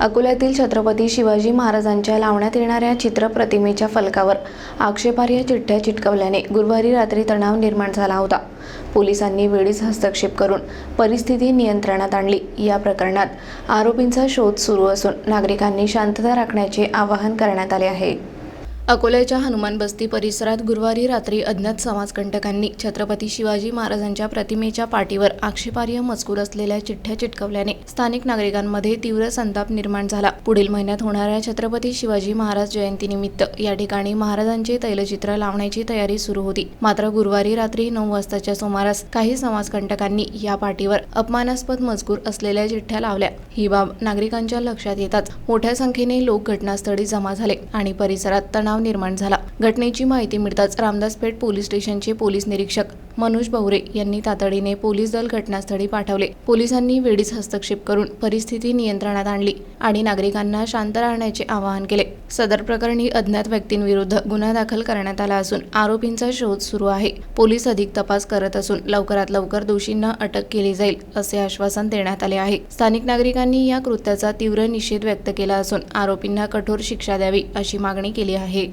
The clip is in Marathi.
अकोल्यातील छत्रपती शिवाजी महाराजांच्या लावण्यात येणाऱ्या चित्रप्रतिमेच्या फलकावर आक्षेपार्ह चिठ्ठ्या चिटकवल्याने गुरुवारी रात्री तणाव निर्माण झाला होता. पोलिसांनी वेळीच हस्तक्षेप करून परिस्थिती नियंत्रणात आणली. या प्रकरणात आरोपींचा शोध सुरू असून नागरिकांनी शांतता राखण्याचे आवाहन करण्यात आले आहे. अकोल्याच्या हनुमान बस्ती परिसरात गुरुवारी रात्री अज्ञात समाजकंटकांनी छत्रपती शिवाजी महाराजांच्या प्रतिमेच्या पाठीवर आक्षेपार्ह मजकूर असलेल्या चिठ्ठ्या चिटकवल्याने स्थानिक नागरिकांमध्ये तीव्र संताप निर्माण झाला. पुढील महिन्यात होणाऱ्या छत्रपती शिवाजी महाराज जयंतीनिमित्त या ठिकाणी महाराजांचे तैलचित्र लावण्याची तयारी सुरू होती. मात्र गुरुवारी रात्री नऊ वाजताच्या सुमारास काही समाजकंटकांनी या पाठीवर अपमानास्पद मजकूर असलेल्या चिठ्ठ्या लावल्या. ही बाब नागरिकांच्या लक्षात येताच मोठ्या संख्येने लोक घटनास्थळी जमा झाले आणि परिसरात तणाव निर्माण झाला. घटनेची माहिती मिळताच रामदासपेठ पोलीस स्टेशनचे पोलीस निरीक्षक मनोज बहुरे यांनी तातडीने पोलीस दल घटनास्थळी पाठवले. पोलिसांनी वेळीच हस्तक्षेप करून परिस्थिती नियंत्रणात आणली आणि नागरिकांना शांत राहण्याचे आवाहन केले. सदर प्रकरणी अज्ञात व्यक्तींविरुद्ध गुन्हा दाखल करण्यात आला असून आरोपींचा शोध सुरू आहे. पोलीस अधिक तपास करत असून लवकरात लवकर दोषींना अटक केली जाईल असे आश्वासन देण्यात आले आहे. स्थानिक नागरिकांनी या कृत्याचा तीव्र निषेध व्यक्त केला असून आरोपींना कठोर शिक्षा द्यावी अशी मागणी केली आहे.